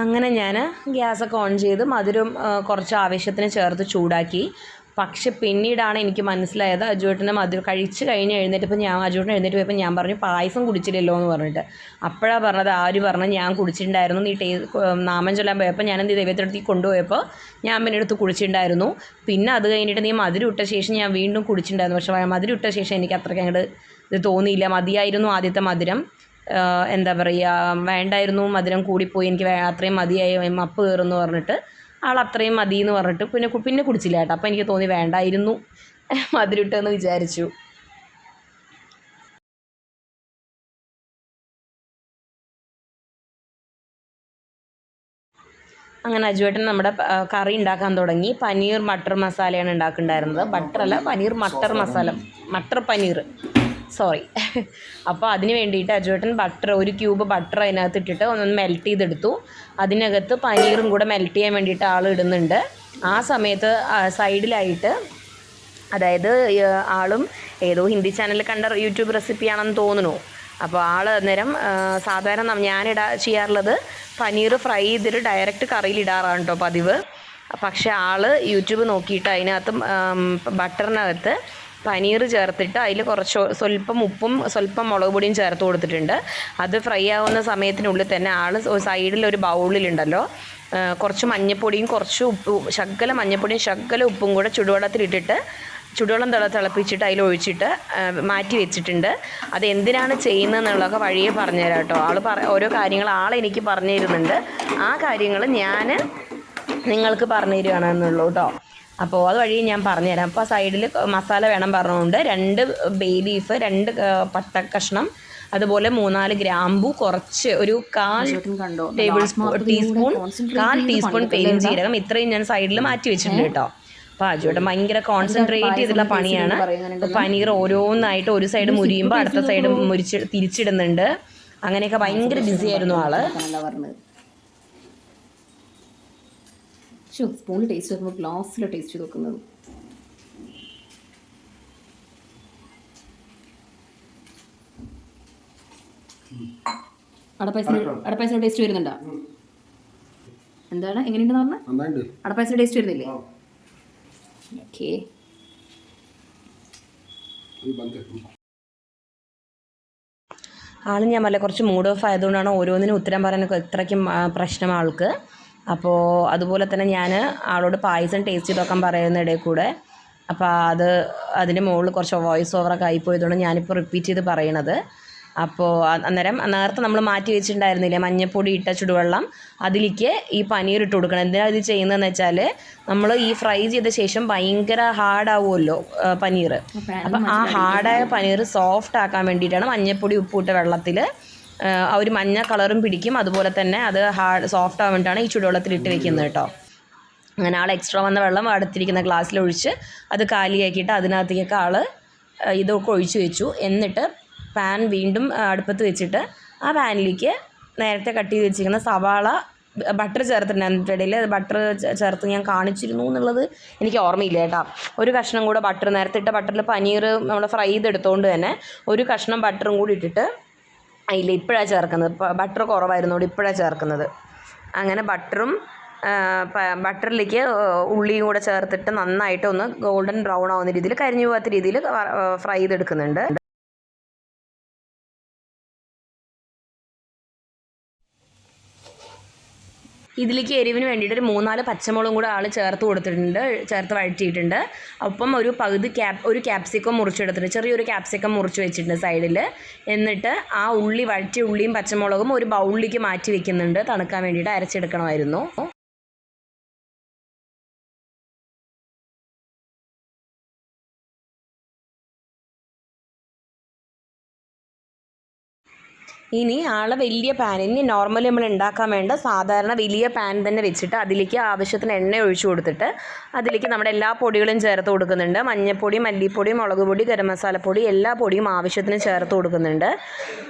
അങ്ങനെ ഞാൻ ഗ്യാസൊക്കെ ഓൺ ചെയ്ത് മധുരം കുറച്ച് ആവശ്യത്തിന് ചേർത്ത് ചൂടാക്കി. പക്ഷെ പിന്നീടാണ് എനിക്ക് മനസ്സിലായത് അജുവേട്ടനെ മധുര കഴിച്ച് കഴിഞ്ഞ് എഴുന്നേറ്റപ്പോൾ ഞാൻ അജുവേട്ടൻ എഴുന്നേറ്റ് പോയപ്പോൾ ഞാൻ പറഞ്ഞു പായസം കുടിച്ചില്ലല്ലോ എന്ന് പറഞ്ഞിട്ട്. അപ്പോഴാണ് പറഞ്ഞത് ആര് പറഞ്ഞു ഞാൻ കുടിച്ചിട്ടുണ്ടായിരുന്നു നീ ടേ നാമം ചൊല്ലാൻ പോയപ്പോൾ ഞാൻ എന്ത് ദൈവത്തിനടുത്തേക്ക് കൊണ്ടുപോയപ്പോൾ ഞാൻ പിന്നെ എടുത്ത് കുടിച്ചിട്ടുണ്ടായിരുന്നു. പിന്നെ അത് കഴിഞ്ഞിട്ട് നീ മധുരം ഇട്ട ശേഷം ഞാൻ വീണ്ടും കുടിച്ചിട്ടുണ്ടായിരുന്നു. പക്ഷേ മധുരം ഇട്ട ശേഷം എനിക്ക് അത്രയ്ക്ക് അങ്ങോട്ട് ഇത് തോന്നിയില്ല. മതിയായിരുന്നു ആദ്യത്തെ മധുരം. എന്താ പറയുക വേണ്ടായിരുന്നു മധുരം കൂടിപ്പോയി എനിക്ക് അത്രയും മതിയായി മപ്പ് കയറുമെന്ന് പറഞ്ഞിട്ട് ആൾ അത്രയും മതി എന്ന് പറഞ്ഞിട്ട് പിന്നെ പിന്നെ കുടിച്ചില്ല കേട്ടോ. അപ്പോൾ എനിക്ക് തോന്നി വേണ്ടായിരുന്നു മധുരിട്ടെന്ന് വിചാരിച്ചു. അങ്ങനെ അജുവേട്ടൻ നമ്മുടെ കറി ഉണ്ടാക്കാൻ തുടങ്ങി. പനീർ മട്ടർ മസാലയാണ് ഉണ്ടാക്കുന്നുണ്ടായിരുന്നത്. അല്ല പനീർ മട്ടർ മസാല മട്ടർ പനീർ. സോറി അപ്പോൾ അതിന് വേണ്ടിയിട്ട് അജുവേട്ടൻ ബട്ടർ ഒരു ക്യൂബ് ബട്ടർ അതിനകത്ത് ഇട്ടിട്ട് ഒന്ന് മെൽറ്റ് ചെയ്തെടുത്തു. അതിനകത്ത് പനീറും കൂടെ മെൽറ്റ് ചെയ്യാൻ വേണ്ടിയിട്ട് ആൾ ഇടുന്നുണ്ട്. ആ സമയത്ത് സൈഡിലായിട്ട് അതായത് ആളും ഏതോ ഹിന്ദി ചാനൽ കണ്ട യൂട്യൂബ് റെസിപ്പിയാണെന്ന് തോന്നുന്നു. അപ്പോൾ ആൾ അന്നേരം സാധാരണ ഞാനിടാ ചെയ്യാറുള്ളത് പനീർ ഫ്രൈ ചെയ്തിട്ട് ഡയറക്റ്റ് കറിയിൽ ഇടാറാണ് കേട്ടോ പതിവ്. പക്ഷേ ആൾ യൂട്യൂബ് നോക്കിയിട്ട് അതിനകത്ത് ബട്ടറിനകത്ത് പനീർ ചേർത്തിട്ട് അതിൽ കുറച്ച് സ്വല്പം ഉപ്പും സ്വല്പം മുളക് പൊടിയും ചേർത്ത് കൊടുത്തിട്ടുണ്ട്. അത് ഫ്രൈ ആവുന്ന സമയത്തിനുള്ളിൽ തന്നെ ആൾ സൈഡിലൊരു ബൗളിലുണ്ടല്ലോ. കുറച്ച് മഞ്ഞപ്പൊടിയും കുറച്ച് ഉപ്പ് ശകല മഞ്ഞപ്പൊടിയും ശകല ഉപ്പും കൂടെ ചുടുവെള്ളത്തിലിട്ടിട്ട് ചുടുവെള്ളം തിള തിളപ്പിച്ചിട്ട് അതിൽ ഒഴിച്ചിട്ട് മാറ്റി വെച്ചിട്ടുണ്ട്. അത് എന്തിനാണ് ചെയ്യുന്നതെന്നുള്ളതൊക്കെ വഴിയെ പറഞ്ഞുതരാം കേട്ടോ. ആൾ പറ ഓരോ കാര്യങ്ങൾ ആളെനിക്ക് പറഞ്ഞു തരുന്നുണ്ട്. ആ കാര്യങ്ങൾ ഞാൻ നിങ്ങൾക്ക് പറഞ്ഞു തരികയാണെന്നുള്ളൂ കേട്ടോ. അപ്പോൾ അത് വഴി ഞാൻ പറഞ്ഞുതരാം. അപ്പോൾ സൈഡിൽ മസാല വേണം പറഞ്ഞുകൊണ്ട് രണ്ട് ബേ ലീഫ് രണ്ട് പട്ട കഷ്ണം അതുപോലെ മൂന്നാൽ ഗ്രാമ്പു കുറച്ച് ഒരു കാൽ ടേബിൾ സ്പൂൺ ടീസ്പൂൺ കാൽ ടീസ്പൂൺ പെരിഞ്ജീരകം ഇത്രയും ഞാൻ സൈഡിൽ മാറ്റി വെച്ചിട്ടുണ്ട് കേട്ടോ. അപ്പോൾ അജുവേട്ടൻ ഭയങ്കര കോൺസെൻട്രേറ്റ് ചെയ്തിട്ടുള്ള പണിയാണ്. പനീർ ഓരോന്നായിട്ട് ഒരു സൈഡ് മുരിയുമ്പോൾ അടുത്ത സൈഡ് മുരിച്ച് തിരിച്ചിടുന്നുണ്ട്. അങ്ങനെയൊക്കെ ഭയങ്കര ബിസി ആയിരുന്നു ആൾ. നല്ല പറഞ്ഞത് സ്പൂണിൽ ടേസ്റ്റ് നോക്കുമ്പോൾ ഗ്ലാസ്സിൽ ടേസ്റ്റ് ചെയ്ത് നോക്കുന്നത്. അടപ്പായസിന് ടേസ്റ്റ് വരുന്നുണ്ടോ? എന്താണ്? എങ്ങനെയുണ്ടെന്ന് പറഞ്ഞാൽ നന്നായിട്ടുണ്ട്. അടപ്പായസിന് ടേസ്റ്റ് വരുന്നില്ലേ? ഓക്കേ. ആൾ ഞാൻ വല്ല കുറച്ച് മൂഡ് ഓഫ് ആയതുകൊണ്ടാണ് ഓരോന്നിനും ഉത്തരം പറയാനൊക്കെ ഇത്രയ്ക്കും പ്രശ്നം ആൾക്ക്. അപ്പോൾ അതുപോലെ തന്നെ ഞാൻ ആളോട് പായസം ടേസ്റ്റ് ചെയ്ത് നോക്കാൻ പറയുന്ന ഇടയിൽ കൂടെ അപ്പോൾ അത് അതിന്റെ മുകളിൽ കുറച്ച് വോയിസ് ഓവറൊക്കെ ആയിപ്പോയതുകൊണ്ട് ഞാനിപ്പോൾ റിപ്പീറ്റ് ചെയ്ത് പറയണത്. അപ്പോൾ അന്നേരം നേരത്തെ നമ്മൾ മാറ്റി വെച്ചിട്ടുണ്ടായിരുന്നില്ലേ മഞ്ഞപ്പൊടി ഇട്ട ചുടുവെള്ളം അതിലേക്ക് ഈ പനീർ ഇട്ട് കൊടുക്കണം. എന്തിനാണ് ഇത് ചെയ്യുന്നതെന്ന് വെച്ചാൽ നമ്മൾ ഈ ഫ്രൈ ചെയ്ത ശേഷം ഭയങ്കര ഹാർഡാവുമല്ലോ പനീർ അപ്പം ആ ഹാർഡായ പനീർ സോഫ്റ്റ് ആക്കാൻ വേണ്ടിയിട്ടാണ് മഞ്ഞപ്പൊടി ഇട്ട വെള്ളത്തിൽ ആ ഒരു മഞ്ഞ കളറും പിടിക്കും. അതുപോലെ തന്നെ അത് ഹാർഡ് സോഫ്റ്റ് ആവാൻ ഈ ചുടുവെള്ളത്തിൽ ഇട്ട് വെക്കുന്നത് കേട്ടോ. അങ്ങനെ ആൾ എക്സ്ട്രാ വന്ന വെള്ളം അടുത്തിരിക്കുന്ന ഗ്ലാസ്സിൽ ഒഴിച്ച് അത് കാലിയാക്കിയിട്ട് അതിനകത്തേക്കൊക്കെ ആൾ ഇതൊക്കെ ഒഴിച്ചു വെച്ചു. എന്നിട്ട് പാൻ വീണ്ടും അടുപ്പത്ത് വെച്ചിട്ട് ആ പാനിലേക്ക് നേരത്തെ കട്ട് ചെയ്ത് വെച്ചിരിക്കുന്ന സവാള ബട്ടർ ചേർത്തിട്ടുണ്ട്. അതിന്റെ ഇടയിൽ ബട്ടർ ചേർത്ത് ഞാൻ കാണിച്ചിരുന്നു എന്നുള്ളത് എനിക്ക് ഓർമ്മയില്ല കേട്ടോ. ഒരു കഷ്ണം കൂടെ ബട്ടർ നേരത്തെ ഇട്ട ബട്ടറിൽ പനീർ നമ്മൾ ഫ്രൈ ചെയ്തെടുത്തുകൊണ്ട് തന്നെ ഒരു കഷ്ണം ബട്ടറും കൂടി ഇട്ടിട്ട് അതിൽ ഇപ്പോഴാണ് ചേർക്കുന്നത്. ബട്ടർ കുറവായിരുന്നതുകൊണ്ട് ഇപ്പോഴാണ് ചേർക്കുന്നത്. അങ്ങനെ ബട്ടറും ബട്ടറിലേക്ക് ഉള്ളിയും കൂടെ ചേർത്തിട്ട് നന്നായിട്ട് ഒന്ന് ഗോൾഡൻ ബ്രൗൺ ആവുന്ന രീതിയിൽ കരിഞ്ഞു പോകാത്ത രീതിയിൽ ഫ്രൈ ചെയ്തെടുക്കുന്നുണ്ട്. ഇതിലേക്ക് എരിവിന് വേണ്ടിയിട്ട് ഒരു മൂന്നാൽ പച്ചമുളകും കൂടെ ആൾ ചേർത്ത് കൊടുത്തിട്ടുണ്ട് ചേർത്ത് വഴറ്റിയിട്ടുണ്ട്. അപ്പം ഒരു പകുതി ക്യാപ് ഒരു ക്യാപ്സിക്കം മുറിച്ചെടുത്തിട്ടുണ്ട്. ചെറിയൊരു ക്യാപ്സിക്കം മുറിച്ച് വെച്ചിട്ടുണ്ട് സൈഡിൽ എന്നിട്ട് ആ ഉള്ളി വഴറ്റിയ ഉള്ളിയും പച്ചമുളകും ഒരു ബൗളിലേക്ക് മാറ്റി വെക്കുന്നുണ്ട്. തണുക്കാൻ വേണ്ടിയിട്ട് അരച്ചെടുക്കണമായിരുന്നു. ഇനി ആളെ വലിയ പാൻ ഇനി നോർമൽ നമ്മൾ ഉണ്ടാക്കാൻ വേണ്ട സാധാരണ വലിയ പാൻ തന്നെ വെച്ചിട്ട് അതിലേക്ക് ആവശ്യത്തിന് എണ്ണ ഒഴിച്ചു കൊടുത്തിട്ട് അതിലേക്ക് നമ്മുടെ എല്ലാ പൊടികളും ചേർത്ത് കൊടുക്കുന്നുണ്ട്. മഞ്ഞൾപ്പൊടി മല്ലിപ്പൊടി മുളക് പൊടി ഗരം മസാലപ്പൊടി എല്ലാ പൊടിയും ആവശ്യത്തിന് ചേർത്ത് കൊടുക്കുന്നുണ്ട്.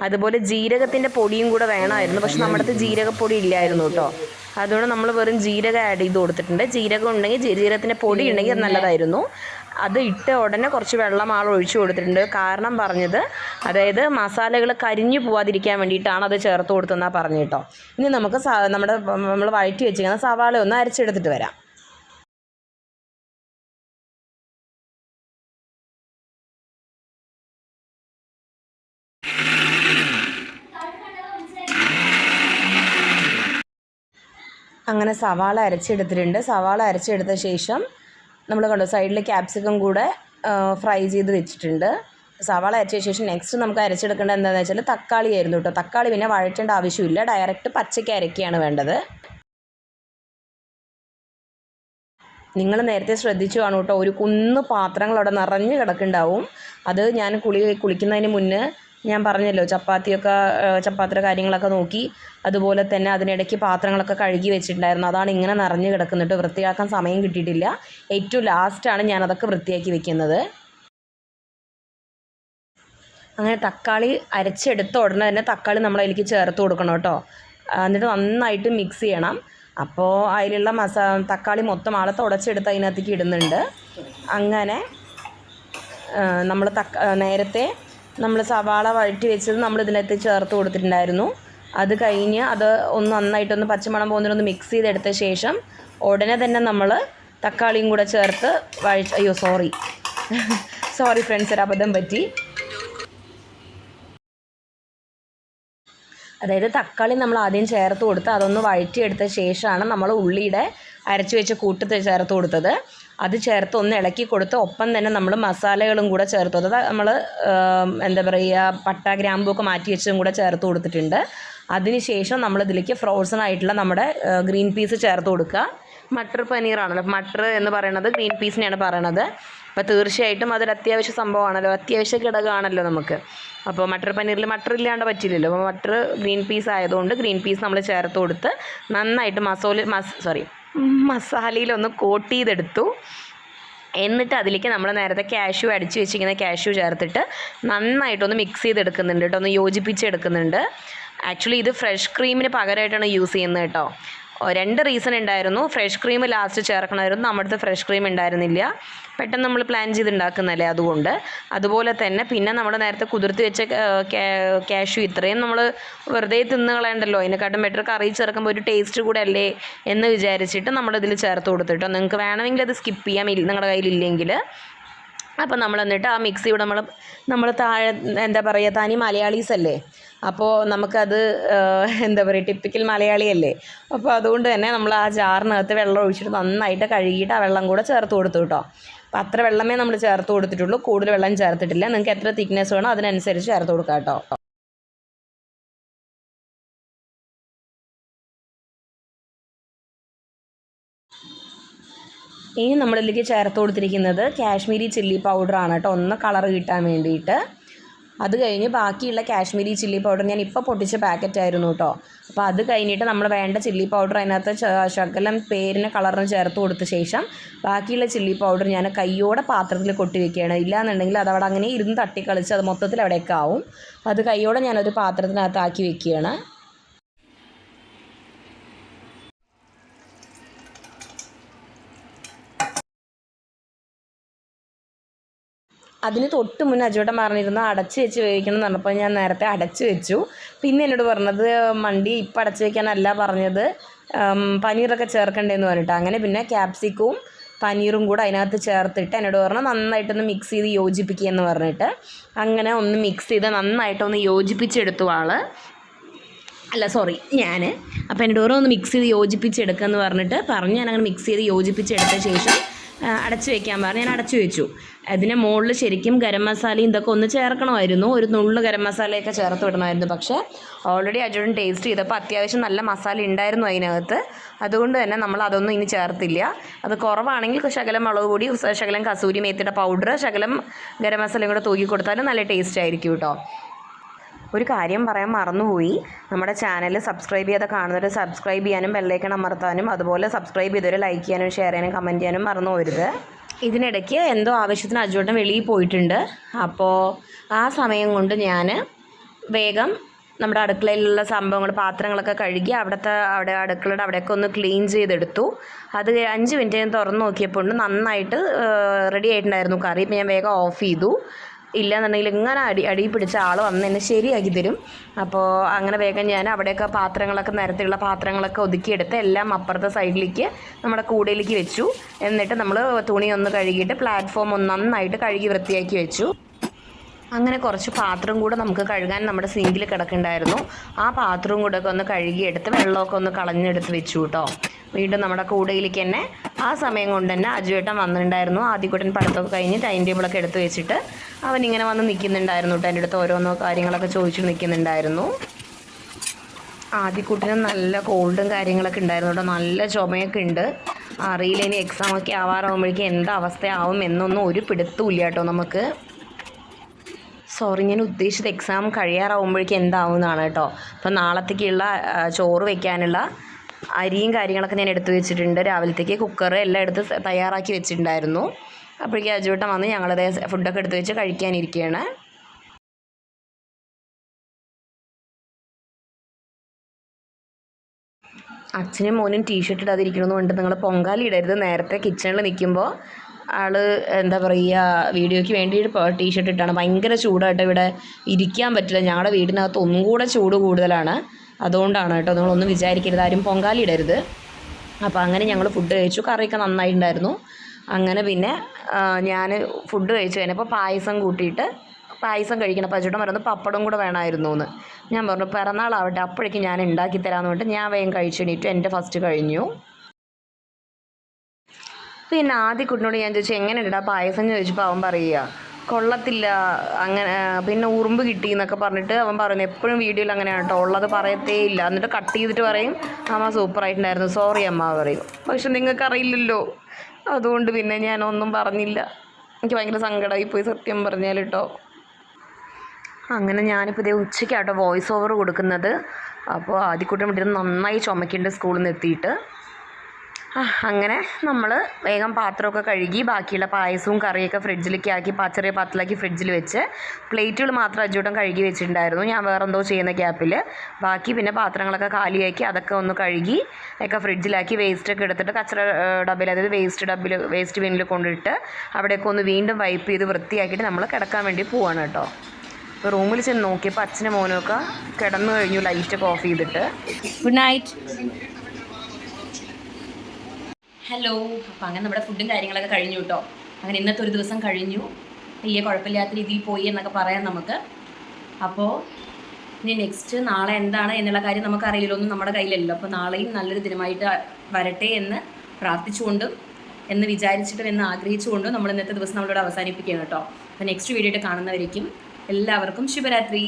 അതുപോലെ ജീരകത്തിന്റെ പൊടിയും കൂടെ വേണമായിരുന്നു. പക്ഷെ നമ്മുടെ അടുത്ത് ജീരകപ്പൊടി ഇല്ലായിരുന്നു കേട്ടോ. അതുകൊണ്ട് നമ്മൾ വെറും ജീരകം ആഡ് ചെയ്ത് കൊടുത്തിട്ടുണ്ട്. ജീരകം ഉണ്ടെങ്കിൽ ജീരകത്തിന്റെ പൊടി ഉണ്ടെങ്കിൽ നല്ലതായിരുന്നു. അത് ഇട്ട ഉടനെ കുറച്ച് വെള്ളം ആൾ ഒഴിച്ചു കൊടുത്തിട്ടുണ്ട്. കാരണം പറഞ്ഞത് അതായത് മസാലകൾ കരിഞ്ഞു പോവാതിരിക്കാൻ വേണ്ടിയിട്ടാണ് അത് ചേർത്ത് കൊടുത്തെന്നാണ് പറഞ്ഞു കേട്ടോ. ഇനി നമുക്ക് നമ്മുടെ നമ്മൾ വഴറ്റി വെച്ചിരിക്കുന്ന സവാള ഒന്ന് അരച്ചെടുത്തിട്ട് വരാം. അങ്ങനെ സവാള അരച്ചെടുത്തിട്ടുണ്ട്. സവാള അരച്ചെടുത്ത ശേഷം നമ്മൾ കണ്ടോ സൈഡിൽ ക്യാപ്സിക്കം കൂടെ ഫ്രൈ ചെയ്ത് വെച്ചിട്ടുണ്ട്. സവാള അരച്ച ശേഷം നെക്സ്റ്റ് നമുക്ക് അരച്ചെടുക്കേണ്ടത് എന്താണെന്ന് വെച്ചാൽ തക്കാളി ആയിരുന്നു കേട്ടോ. തക്കാളി പിന്നെ വഴറ്റേണ്ട ആവശ്യമില്ല. ഡയറക്റ്റ് പച്ചയ്ക്ക് അരക്കുകയാണ് വേണ്ടത്. നിങ്ങൾ നേരത്തെ ശ്രദ്ധിച്ചു കാണും കേട്ടോ. ഒരു കുന്ന് പാത്രങ്ങൾ അവിടെ നിറഞ്ഞു കിടക്കുന്നുണ്ടാവും. അത് ഞാൻ കുളി കുളിക്കുന്നതിന് മുന്നേ ഞാൻ പറഞ്ഞല്ലോ ചപ്പാത്തിയൊക്കെ ചപ്പാത്തിയുടെ കാര്യങ്ങളൊക്കെ നോക്കി അതുപോലെ തന്നെ അതിനിടയ്ക്ക് പാത്രങ്ങളൊക്കെ കഴുകി വെച്ചിട്ടുണ്ടായിരുന്നു. അതാണ് ഇങ്ങനെ നിറഞ്ഞു കിടക്കുന്നിട്ട് വൃത്തിയാക്കാൻ സമയം കിട്ടിയിട്ടില്ല. ഏറ്റവും ലാസ്റ്റാണ് ഞാൻ അതൊക്കെ വൃത്തിയാക്കി വെക്കുന്നത്. അങ്ങനെ തക്കാളി അരച്ചെടുത്ത ഉടനെ തന്നെ തക്കാളി നമ്മൾ അതിലേക്ക് ചേർത്ത് കൊടുക്കണം കേട്ടോ. എന്നിട്ട് നന്നായിട്ട് മിക്സ് ചെയ്യണം. അപ്പോൾ അതിലുള്ള മസാ തക്കാളി മൊത്തം ആളെ തുടച്ചെടുത്ത് അതിനകത്തേക്ക് ഇടുന്നുണ്ട്. അങ്ങനെ നമ്മൾ തക്ക നേരത്തെ നമ്മൾ സവാള വഴറ്റി വെച്ചത് നമ്മൾ ഇതിനകത്ത് ചേർത്ത് കൊടുത്തിട്ടുണ്ടായിരുന്നു. അത് കഴിഞ്ഞ് അത് ഒന്ന് നന്നായിട്ടൊന്ന് പച്ചമണം പോകുന്നതിനൊന്ന് മിക്സ് ചെയ്തെടുത്ത ശേഷം ഉടനെ തന്നെ നമ്മൾ തക്കാളിയും കൂടെ ചേർത്ത് വഴ അയ്യോ സോറി സോറി ഫ്രണ്ട്സ് ഒരു അബദ്ധം പറ്റി. അതായത് തക്കാളി നമ്മൾ ആദ്യം ചേർത്ത് കൊടുത്ത് അതൊന്ന് വഴറ്റിയെടുത്ത ശേഷമാണ് നമ്മൾ ഉള്ളിയുടെ അരച്ച് വെച്ച കൂട്ടത്തിൽ ചേർത്ത് കൊടുത്തത്. അത് ചേർത്ത് ഒന്ന് ഇളക്കി കൊടുത്ത് ഒപ്പം തന്നെ നമ്മൾ മസാലകളും കൂടെ ചേർത്ത് കൊടുത്തത് നമ്മൾ എന്താ പറയുക പട്ട ഗ്രാമ്പൊക്കെ മാറ്റി വെച്ചതും കൂടെ ചേർത്ത് കൊടുത്തിട്ടുണ്ട്. അതിനുശേഷം നമ്മൾ ഇതിലേക്ക് ഫ്രോസൺ ആയിട്ടുള്ള നമ്മുടെ ഗ്രീൻ പീസ് ചേർത്ത് കൊടുക്കുക. മട്ടർ പനീറാണല്ലോ. മട്ടർ എന്ന് പറയുന്നത് ഗ്രീൻ പീസിനെയാണ് പറയണത്. അപ്പോൾ തീർച്ചയായിട്ടും അതൊരു അത്യാവശ്യ സംഭവമാണല്ലോ. അത്യാവശ്യ ഘടകമാണല്ലോ നമുക്ക്. അപ്പോൾ മട്ടർ പനീറിൽ മട്ടർ ഇല്ലാണ്ട് പറ്റില്ലല്ലോ. അപ്പോൾ മട്ടർ ഗ്രീൻ പീസ് ആയതുകൊണ്ട് ഗ്രീൻ പീസ് നമ്മൾ ചേർത്ത് കൊടുത്ത് നന്നായിട്ട് മസോല മസ് സോറി മസാലയിലൊന്ന് കോട്ട് ചെയ്തെടുത്തു എന്നിട്ട് അതിലേക്ക് നമ്മൾ നേരത്തെ കാഷ്യൂ അടിച്ചു വെച്ചിരിക്കുന്ന കാഷ്യൂ ചേർത്തിട്ട് നന്നായിട്ടൊന്ന് മിക്സ് ചെയ്തെടുക്കുന്നുണ്ട് കേട്ടോ ഒന്ന് യോജിപ്പിച്ചെടുക്കുന്നുണ്ട്. ആക്ച്വലി ഇത് ഫ്രഷ് ക്രീമിന് പകരമായിട്ടാണ് യൂസ് ചെയ്യുന്നത് കേട്ടോ രണ്ട് റീസൺ ഉണ്ടായിരുന്നു ഫ്രഷ് ക്രീം ലാസ്റ്റ് ചേർക്കണമായിരുന്നു. നമ്മുടെ അടുത്ത് ഫ്രഷ് ക്രീം ഉണ്ടായിരുന്നില്ല പെട്ടെന്ന് നമ്മൾ പ്ലാൻ ചെയ്ത് ഉണ്ടാക്കുന്നതല്ലേ അതുകൊണ്ട്. അതുപോലെ തന്നെ പിന്നെ നമ്മൾ നേരത്തെ കുതിർത്തി വെച്ച ക്യാഷു ഇത്രയും നമ്മൾ വെറുതെ തിന്ന് കളയണ്ടല്ലോ. അതിനെക്കാട്ടും ബെറ്റർ കറി ചേർക്കുമ്പോൾ ഒരു ടേസ്റ്റ് കൂടെ അല്ലേ എന്ന് വിചാരിച്ചിട്ട് നമ്മളിതിൽ ചേർത്ത് കൊടുത്തിട്ടോ. നിങ്ങൾക്ക് വേണമെങ്കിൽ അത് സ്കിപ്പ് ചെയ്യാം. നിങ്ങളുടെ കയ്യിലില്ലെങ്കിൽ. അപ്പം നമ്മൾ എന്നിട്ട് ആ മിക്സി ഇവിടെ നമ്മൾ നമ്മൾ താഴെ എന്താ പറയുക താനി മലയാളീസ് അല്ലേ അപ്പോൾ നമുക്കത് എന്താ പറയുക ടിപ്പിക്കൽ മലയാളിയല്ലേ? അപ്പോൾ അതുകൊണ്ട് തന്നെ നമ്മൾ ആ ജാറിനകത്ത് വെള്ളം ഒഴിച്ചിട്ട് നന്നായിട്ട് കഴുകിയിട്ട് ആ വെള്ളം കൂടെ ചേർത്ത് കൊടുത്തു കേട്ടോ അപ്പോൾ അത്ര വെള്ളമേ നമ്മൾ ചേർത്ത് കൊടുത്തിട്ടുള്ളൂ. കൂടുതൽ വെള്ളം ചേർത്തിട്ടില്ല. നിങ്ങൾക്ക് എത്ര തിക്നെസ് വേണോ അതിനനുസരിച്ച് ചേർത്ത് കൊടുക്കാം കേട്ടോ ഇനി നമ്മളിതിലേക്ക് ചേർത്ത് കൊടുത്തിരിക്കുന്നത് കാശ്മീരി ചില്ലി പൗഡറാണ് കേട്ടോ ഒന്ന് കളർ കിട്ടാൻ വേണ്ടിയിട്ട്. അത് കഴിഞ്ഞ് ബാക്കിയുള്ള കാശ്മീരി ചില്ലി പൗഡർ ഞാൻ ഇപ്പോൾ പൊട്ടിച്ച പാക്കറ്റ് ആയിരുന്നു കേട്ടോ. അപ്പോൾ അത് കഴിഞ്ഞിട്ട് നമ്മൾ വേണ്ട ചില്ലി പൗഡർ അതിനകത്ത് ശകലം പേരിന് കളറിന് ചേർത്ത് കൊടുത്ത ശേഷം ബാക്കിയുള്ള ചില്ലി പൗഡർ ഞാൻ കയ്യോടെ പാത്രത്തിൽ കൊട്ടി വെക്കുകയാണ്. ഇല്ലാന്നുണ്ടെങ്കിൽ അത് അവിടെ അങ്ങനെ ഇരുന്ന് തട്ടിക്കളിച്ച് അത് മൊത്തത്തിൽ അവിടെയൊക്കെ ആവും. അപ്പോൾ അത് കയ്യോടെ ഞാനൊരു പാത്രത്തിനകത്താക്കി വെക്കുകയാണ്. അതിന് തൊട്ട് മുന്നേ അജുവട്ടം പറഞ്ഞിരുന്നു അടച്ച് വെച്ച് വേവിക്കണം എന്ന് പറഞ്ഞപ്പോൾ ഞാൻ നേരത്തെ അടച്ച് വെച്ചു. പിന്നെ എന്നോട് പറഞ്ഞത് മണ്ടി ഇപ്പം അടച്ച് വെക്കാനല്ല പറഞ്ഞത് പനീറൊക്കെ ചേർക്കണ്ടേന്ന് പറഞ്ഞിട്ട്. അങ്ങനെ പിന്നെ ക്യാപ്സിക്കവും പനീറും കൂടെ അതിനകത്ത് ചേർത്തിട്ട് എന്നോട് പറഞ്ഞു നന്നായിട്ടൊന്ന് മിക്സ് ചെയ്ത് യോജിപ്പിക്കുക എന്ന് പറഞ്ഞിട്ട്. അങ്ങനെ ഒന്ന് മിക്സ് ചെയ്ത് നന്നായിട്ടൊന്ന് യോജിപ്പിച്ചെടുത്തു ആൾ. അല്ല സോറി ഞാൻ അപ്പോൾ എന്നോട് പറഞ്ഞു ഒന്ന് മിക്സ് ചെയ്ത് യോജിപ്പിച്ചെടുക്കുക എന്ന് പറഞ്ഞിട്ട് പറഞ്ഞ്. ഞാൻ അങ്ങനെ മിക്സ് ചെയ്ത് യോജിപ്പിച്ചെടുത്ത ശേഷം അടച്ച് വെക്കാൻ പറഞ്ഞു. ഞാൻ അടച്ചു വെച്ചു. അതിന് മുകളിൽ ശരിക്കും ഗരം മസാലയും ഇതൊക്കെ ഒന്ന് ചേർക്കണമായിരുന്നു. ഒരു നുള്ളു ഗരം മസാലയൊക്കെ ചേർത്ത് വിടണമായിരുന്നു. പക്ഷേ ഓൾറെഡി അജോടൻ ടേസ്റ്റ് ചെയ്തപ്പോൾ അത്യാവശ്യം നല്ല മസാല ഉണ്ടായിരുന്നു അതിനകത്ത്. അതുകൊണ്ട് തന്നെ നമ്മൾ അതൊന്നും ഇനി ചേർത്തില്ല. അത് കുറവാണെങ്കിൽ ശകലം മുളക് പൊടി ശകലം കസൂരി മേത്തിയുടെ പൗഡർ ശകലം ഗരം മസാലയും കൂടെ തൂക്കി കൊടുത്താലും നല്ല ടേസ്റ്റ് ആയിരിക്കും കേട്ടോ. ഒരു കാര്യം പറയാൻ മറന്നുപോയി. നമ്മുടെ ചാനൽ സബ്സ്ക്രൈബ് ചെയ്യാതെ കാണുന്നവർ സബ്സ്ക്രൈബ് ചെയ്യാനും ബെല്ലൈക്കൺ അമർത്താനും അതുപോലെ സബ്സ്ക്രൈബ് ചെയ്തവർ ലൈക്ക് ചെയ്യാനും ഷെയർ ചെയ്യാനും കമന്റ് ചെയ്യാനും മറന്നു പോരുത് ഇതിനിടയ്ക്ക് എന്തോ ആവശ്യത്തിന് അജുവേട്ടൻ വെളിയിൽ പോയിട്ടുണ്ട്. അപ്പോൾ ആ സമയം കൊണ്ട് ഞാൻ വേഗം നമ്മുടെ അടുക്കളയിലുള്ള സംഭവങ്ങൾ പാത്രങ്ങളൊക്കെ കഴുകി അവിടുത്തെ അവിടെ അടുക്കളയുടെ അവിടെയൊക്കെ ഒന്ന് ക്ലീൻ ചെയ്തെടുത്തു. അത് അഞ്ച് മിനിറ്റ് ഞാൻ തുറന്ന് നോക്കിയപ്പോൾ നന്നായിട്ട് റെഡി ആയിട്ടുണ്ടായിരുന്നു കറി. ഇപ്പം ഞാൻ വേഗം ഓഫ് ചെയ്തു. ഇല്ലാന്നുണ്ടെങ്കിൽ ഇങ്ങനെ അടി അടി പിടിച്ച ആൾ വന്ന് എന്നെ ശരിയാക്കി തരും. അപ്പോൾ അങ്ങനെ വേഗം ഞാൻ അവിടെയൊക്കെ പാത്രങ്ങളൊക്കെ നിരത്തിലുള്ള പാത്രങ്ങളൊക്കെ ഒതുക്കിയെടുത്ത് എല്ലാം അപ്പുറത്തെ സൈഡിലേക്ക് നമ്മുടെ കൂടയിലേക്ക് വെച്ചു. എന്നിട്ട് നമ്മൾ തുണി ഒന്ന് കഴുകിയിട്ട് പ്ലാറ്റ്ഫോം ഒന്ന് നന്നായിട്ട് കഴുകി വൃത്തിയാക്കി വെച്ചു. അങ്ങനെ കുറച്ച് പാത്രം കൂടെ നമുക്ക് കഴുകാൻ നമ്മുടെ സിങ്കിൽ കിടക്കുന്നുണ്ടായിരുന്നു. ആ പാത്രം കൂടെ ഒക്കെ ഒന്ന് കഴുകിയെടുത്ത് വെള്ളമൊക്കെ ഒന്ന് കളഞ്ഞെടുത്ത് വെച്ചു കേട്ടോ. വീണ്ടും നമ്മുടെ കൂടയിലേക്ക് തന്നെ ആ സമയം കൊണ്ട് തന്നെ അജുവേട്ടൻ വന്നിട്ടുണ്ടായിരുന്നു. ആദ്യക്കുട്ടൻ പഠിത്തമൊക്കെ കഴിഞ്ഞ് ടൈം ടേബിളൊക്കെ എടുത്ത് വെച്ചിട്ട് അവൻ ഇങ്ങനെ വന്ന് നിൽക്കുന്നുണ്ടായിരുന്നു കേട്ടോ. എന്റെ അടുത്ത് ഓരോന്നോ കാര്യങ്ങളൊക്കെ ചോദിച്ചു നിൽക്കുന്നുണ്ടായിരുന്നു. ആദ്യക്കൂട്ടിന് നല്ല കോൾഡും കാര്യങ്ങളൊക്കെ ഉണ്ടായിരുന്നു കേട്ടോ. നല്ല ചുമയൊക്കെ ഉണ്ട്. അറിയില്ല ഇനി എക്സാമൊക്കെ ആവാറാകുമ്പോഴേക്കും എന്താ അവസ്ഥയാവും എന്നൊന്നും ഒരു പിടുത്തമില്ല കേട്ടോ നമുക്ക്. സോറി ഞാൻ ഉദ്ദേശിച്ചത് എക്സാം കഴിയാറാവുമ്പോഴേക്കും എന്താവുന്നതാണ് കേട്ടോ. അപ്പം നാളത്തേക്കുള്ള ചോറ് വെക്കാനുള്ള അരിയും കാര്യങ്ങളൊക്കെ ഞാൻ എടുത്തു വെച്ചിട്ടുണ്ട്. രാവിലത്തേക്ക് കുക്കർ എല്ലാം എടുത്ത് തയ്യാറാക്കി വെച്ചിട്ടുണ്ടായിരുന്നു. അപ്പോഴേക്കും അജുവട്ടം വന്ന് ഞങ്ങളത് ഫുഡൊക്കെ എടുത്തു വെച്ച് കഴിക്കാനിരിക്കുകയാണ് അച്ഛനും മോനും ടീഷർട്ട് ഇടാതിരിക്കണമെന്ന് കൊണ്ട് നിങ്ങൾ പൊങ്കാലി ഇടരുത്. നേരത്തെ കിച്ചണിൽ നിൽക്കുമ്പോൾ ആൾ എന്താ പറയുക വീഡിയോയ്ക്ക് വേണ്ടിയിട്ട് ടീഷർട്ട് ഇട്ടാണ്. ഭയങ്കര ചൂടായിട്ട് ഇവിടെ. ഇരിക്കാൻ പറ്റില്ല. ഞങ്ങളുടെ വീടിനകത്ത് ഒന്നും കൂടെ ചൂട് കൂടുതലാണ്. അതുകൊണ്ടാണ് കേട്ടോ നിങ്ങളൊന്നും വിചാരിക്കരുത്. ആരും പൊങ്കാലി ഇടരുത്. അപ്പോൾ അങ്ങനെ ഞങ്ങൾ ഫുഡ് കഴിച്ചു. കറിയൊക്കെ നന്നായിട്ടുണ്ടായിരുന്നു. അങ്ങനെ പിന്നെ ഞാൻ ഫുഡ് കഴിച്ചു. കഴിഞ്ഞപ്പോൾ പായസം കൂട്ടിയിട്ട് പായസം കഴിക്കണം. അജുട്ടൻ പറയുന്നത് പപ്പടം കൂടെ വേണമായിരുന്നു എന്ന് ഞാൻ പറഞ്ഞു പിറന്നാളാവട്ടെ. അപ്പോഴേക്കും ഞാൻ ഉണ്ടാക്കി തരാമെന്ന് പറഞ്ഞിട്ട് ഞാൻ വേഗം കഴിച്ചു. എണീറ്റു. എന്റെ ഫസ്റ്റ് കഴിഞ്ഞു. പിന്നെ ആദ്യ കുട്ടിനോട് ഞാൻ ചോദിച്ചു എങ്ങനെ ഉണ്ടാ പായസം? ചോദിച്ചപ്പോൾ അവൻ പറയുക കൊള്ളത്തില്ല അങ്ങനെ പിന്നെ ഉറുമ്പ് കിട്ടി എന്നൊക്കെ പറഞ്ഞിട്ട് അവൻ പറയുന്നു എപ്പോഴും വീഡിയോയിൽ അങ്ങനെയാണ് കേട്ടോ ഉള്ളത് പറയത്തേ ഇല്ല. എന്നിട്ട് കട്ട് ചെയ്തിട്ട് പറയും അമ്മ സൂപ്പറായിട്ടുണ്ടായിരുന്നു സോറി അമ്മ പറയും. പക്ഷെ നിങ്ങൾക്ക് അറിയില്ലല്ലോ അതുകൊണ്ട് പിന്നെ ഞാനൊന്നും പറഞ്ഞില്ല. എനിക്ക് ഭയങ്കര സങ്കടമായി പോയി സത്യം പറഞ്ഞാൽ കേട്ടോ. അങ്ങനെ ഞാനിപ്പോൾ ഇതേ ഉച്ചയ്ക്കാട്ടോ വോയിസ് ഓവർ കൊടുക്കുന്നത്. അപ്പോൾ ആദ്യക്കൂട്ടം ഇവിടെ നന്നായി ചുമക്കുന്നുണ്ട് സ്കൂളിൽ നിന്ന് എത്തിയിട്ട് അങ്ങനെ നമ്മൾ വേഗം പാത്രമൊക്കെ കഴുകി ബാക്കിയുള്ള പായസവും കറിയൊക്കെ ഫ്രിഡ്ജിലേക്ക് ആക്കി ചെറിയ പാത്രത്തിലാക്കി ഫ്രിഡ്ജിൽ വെച്ച് പ്ലേറ്റുകൾ മാത്രം അജൂട്ടം കഴുകി വെച്ചിട്ടുണ്ടായിരുന്നു. ഞാൻ വേറെ എന്തോ ചെയ്യുന്ന ഗ്യാപ്പിൽ ബാക്കി പിന്നെ പാത്രങ്ങളൊക്കെ കാലിയാക്കി അതൊക്കെ ഒന്ന് കഴുകി ഒക്കെ ഫ്രിഡ്ജിലാക്കി വേസ്റ്റൊക്കെ എടുത്തിട്ട് കച്ചറ ഡബിൽ അതായത് വേസ്റ്റ് ഡബിൽ വേസ്റ്റ് ബിന്നിൽ കൊണ്ടിട്ട് അവിടെയൊക്കെ ഒന്ന് വീണ്ടും വൈപ്പ് ചെയ്ത് വൃത്തിയാക്കിയിട്ട് നമ്മൾ കിടക്കാൻ വേണ്ടി പോവാണ് കേട്ടോ. ഇപ്പോൾ റൂമിൽ ചെന്ന് നോക്കിയപ്പോൾ അച്ഛനും ഒക്കെ കിടന്നു കഴിഞ്ഞു ലൈറ്റൊക്കെ ഓഫ് ചെയ്തിട്ട്. Good night hello. അപ്പം അങ്ങനെ നമ്മുടെ ഫുഡും കാര്യങ്ങളൊക്കെ കഴിഞ്ഞു കേട്ടോ. അങ്ങനെ ഇന്നത്തെ ഒരു ദിവസം കഴിഞ്ഞു. വലിയ കുഴപ്പമില്ലാത്ത രീതിയിൽ പോയി എന്നൊക്കെ പറയാം നമുക്ക്. അപ്പോൾ ഇനി നെക്സ്റ്റ് നാളെ എന്താണ് എന്നുള്ള കാര്യം നമുക്കറിയില്ല ഒന്നും നമ്മുടെ കയ്യിലല്ലോ അപ്പോൾ നാളെയും നല്ലൊരു ദിനമായിട്ട് വരട്ടെ എന്ന് പ്രാർത്ഥിച്ചുകൊണ്ടും എന്ന് വിചാരിച്ചിട്ടും എന്ന് ആഗ്രഹിച്ചുകൊണ്ടും നമ്മൾ ഇന്നത്തെ ദിവസം നമ്മളിവിടെ അവസാനിപ്പിക്കുകയാണ് കേട്ടോ. അപ്പോൾ നെക്സ്റ്റ് വീഡിയോ ആയിട്ട് കാണുന്നവരേക്കും എല്ലാവർക്കും ശുഭരാത്രി.